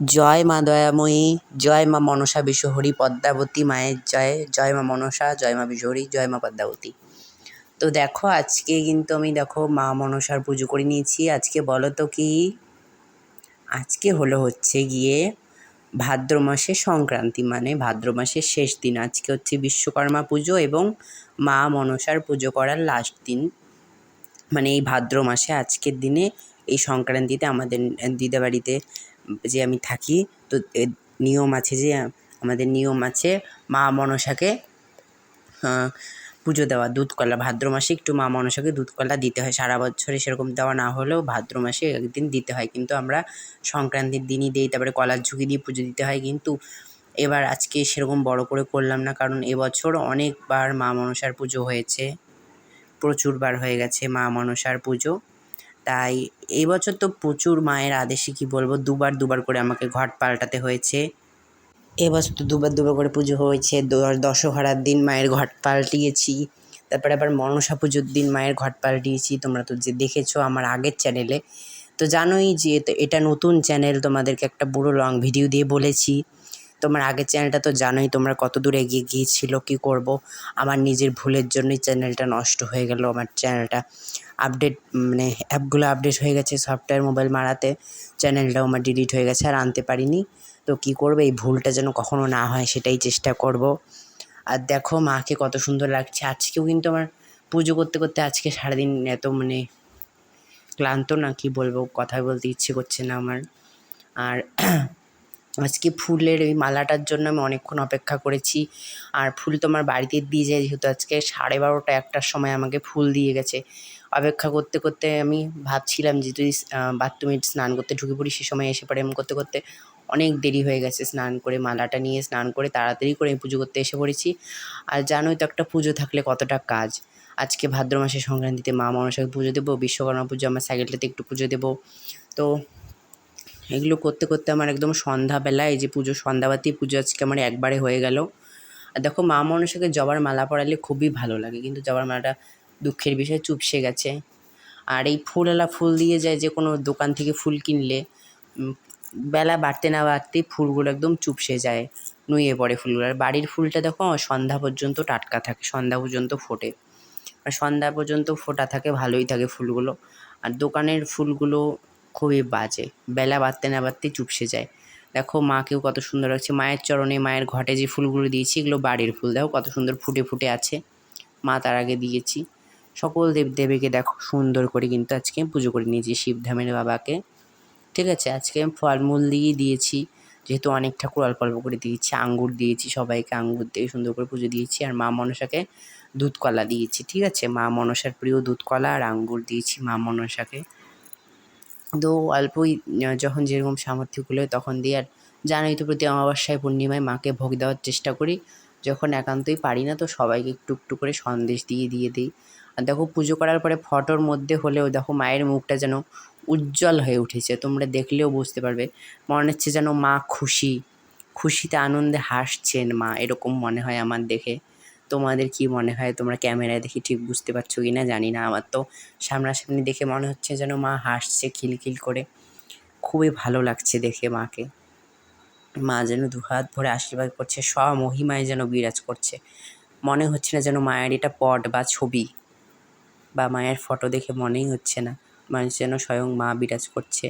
জয় মা দয়াময়ী, জয় মা মনসা বিশ্বহরি পদ্মাবতী মায়ের জয় জয় মা মনসা, জয় মা বিশ্বহরি জয় মা পদ্মাবতী। তো দেখো, আজকে কিন্তু আমি দেখো মা মনসার পুজো করে নিয়েছি। আজকে বলো তো কি? আজকে হলো হচ্ছে গিয়ে ভাদ্র মাসে সংক্রান্তি মানে ভাদ্র মাসের শেষ দিন। আজকে হচ্ছে বিশ্বকর্মা পুজো এবং মা মনসার পুজো করার লাস্ট দিন। মানে এই ভাদ্র মাসে আজকের দিনে এই সংক্রান্তিতে আমাদের দিদা বাড়িতে যে আমি থাকি, তো নিয়ম আছে যে, আমাদের নিয়ম আছে মা মনসাকে পুজো দেওয়া। দুধ কলা ভাদ্র মাসে একটু মা মনসাকে দুধ কলা দিতে হয়। সারা বছরে সেরকম দেওয়া না হলেও ভাদ্র মাসে একদিন দিতে হয়। কিন্তু আমরা সংক্রান্তির দিনই দিই, তারপরে কলার ঝুঁকি দিয়ে পুজো দিতে হয়। কিন্তু এবার আজকে সেরকম বড় করে করলাম না, কারণ এবছর অনেকবার মা মনসার পুজো হয়েছে। প্রচুরবার হয়ে গেছে মা মনসার পুজো। তাই এই বছর তো প্রচুর মায়ের আদেশে কী বলব, দুবার দুবার করে আমাকে ঘট পাল্টাতে হয়েছে। এবছর তো দুবার দুবার করে পুজো হয়েছে দশহরার দিন মায়ের ঘট পাল্টিয়েছি, তারপরে আবার মনসা পুজোর দিন মায়ের ঘট পাল্টিয়েছি, তোমরা তো যে দেখেছ আমার আগের চ্যানেলে। তো জানোই যে এটা নতুন চ্যানেল, তোমাদেরকে একটা বুড়ো লং ভিডিও দিয়ে বলেছি। তোমার আগের চ্যানেলটা তো জানোই তোমরা কত দূর এগিয়ে গিয়েছিল, কী করব? আমার নিজের ভুলের জন্যই চ্যানেলটা নষ্ট হয়ে গেল আমার চ্যানেলটা আপডেট মানে অ্যাপগুলো আপডেট হয়ে গেছে সফটওয়্যার মোবাইল মারাতে চ্যানেলটাও আমার ডিলিট হয়ে গেছে আর আনতে পারিনি। তো কী করবে, এই ভুলটা যেন কখনো না হয় সেটাই চেষ্টা করব। আর দেখো মাকে কত সুন্দর লাগছে। আজকেও কিন্তু আমার পুজো করতে করতে আজকে সারাদিন এত মানে ক্লান্ত না, কি বলব কথা বলতে ইচ্ছে করছে না আমার। আর আজকে ফুলের ওই মালাটার জন্য আমি অনেকক্ষণ অপেক্ষা করেছি। আর ফুল তো আমার বাড়িতে দিয়ে যায়, যেহেতু আজকে সাড়ে বারোটা একটার সময় আমাকে ফুল দিয়ে গেছে। অপেক্ষা করতে করতে আমি ভাবছিলাম যে তুই বাথরুমে স্নান করতে ঢুকে পড়ি সে সময় এসে পড়ে এমন করতে করতে অনেক দেরি হয়ে গেছে স্নান করে, মালাটা নিয়ে স্নান করে তাড়াতাড়ি করে পুজো করতে এসে পড়েছি। আর জানোই তো একটা পুজো থাকলে কতটা কাজ। আজকে ভাদ্র মাসের সংক্রান্তিতে মা মনসাকে পুজো দেবো, বিশ্বকর্মা পুজো, আমার সাইকেলটাতে একটু পুজো দেবো। তো এগুলো করতে করতে আমার একদম সন্ধ্যাবেলা এই যে পুজো, সন্ধ্যাবাতি পুজো আজকে আমার একবারে হয়ে গেল। আর দেখো, মা মনসাকে জবার মালা পরালে খুবই ভালো লাগে, কিন্তু জবার মালাটা দুঃখের বিষয়, চুপসে গেছে। আর এই ফুলওয়ালা ফুল দিয়ে যায় যে কোনো দোকান থেকে ফুল কিনলে বেলা বাড়তে না বাড়তেই ফুলগুলো একদম চুপসে যায়, নুয়ে পড়ে ফুলগুলো। আর বাড়ির ফুলটা দেখো, সন্ধ্যা পর্যন্ত টাটকা থাকে, সন্ধ্যা পর্যন্ত ফোটে। আর সন্ধ্যা পর্যন্ত ফোটা থাকে, ভালোই থাকে ফুলগুলো। আর দোকানের ফুলগুলো খুবই বাজে। বেলা বাড়তে না বাড়তেই চুপসে যায়। দেখো মাকেও কত সুন্দর লাগছে। মায়ের চরণে, মায়ের ঘটে যে ফুলগুলো দিয়েছি, এগুলো বাড়ির ফুল। দেখো কত সুন্দর ফুটে ফুটে আছে। মা তার আগে দিয়েছি। সকল দেব দেবীকে দেখো সুন্দর করে কিন্তু আজকে পুজো করে নিয়েছি শিবধামের বাবাকে। ঠিক আছে? আজকে আমি ফলমূল দিয়েই দিয়েছি। যেহেতু অনেক ঠাকুর অল্প অল্প করে দিয়েছি। আঙ্গুর দিয়েছি, সবাইকে আঙ্গুর দিয়ে সুন্দর করে পুজো দিয়েছি। আর মা মনসাকে দুধ কলা দিয়েছি। ঠিক আছে? মা মনসার প্রিয় দুধ কলা আর আঙ্গুর দিয়েছি মা মনসাকে। তো অল্পই যখন যেরকম সামর্থ্য কুলোয় তখন দিই। আর জানোই তো প্রতি অমাবস্যায় পূর্ণিমায় মাকে ভোগ দেওয়ার চেষ্টা করি। যখন একান্তই পারি না তো সবাইকে একটু একটু করে সন্দেশ দিয়ে দিয়ে দিই। আর দেখো পুজো করার পরে ফটোর মধ্যে হলেও দেখো মায়ের মুখটা যেন উজ্জ্বল হয়ে উঠেছে। তোমরা দেখলেও বুঝতে পারবে। মনে হচ্ছে যেন মা খুশি। খুশিতে আনন্দে হাসছেন মা, এরকম মনে হয় আমার দেখে। তোমাদের কি মনে হয়? তোমরা ক্যামেরায় দেখে ঠিক বুঝতে পারছ কি না জানি না। আমার তো সামনাসামনি দেখে মনে হচ্ছে যেন মা হাসছে খিলখিল করে। খুবই ভালো লাগছে দেখে মাকে। মা যেন দুহাত ভরে আশীর্বাদ করছে সব মহিমায় যেন বিরাজ করছে। মনে হচ্ছে না যেন মায়ের এটা পট বা ছবি বা মায়ের ফটো দেখে মনেই হচ্ছে না। মানুষ যেন স্বয়ং মা বিরাজ করছে।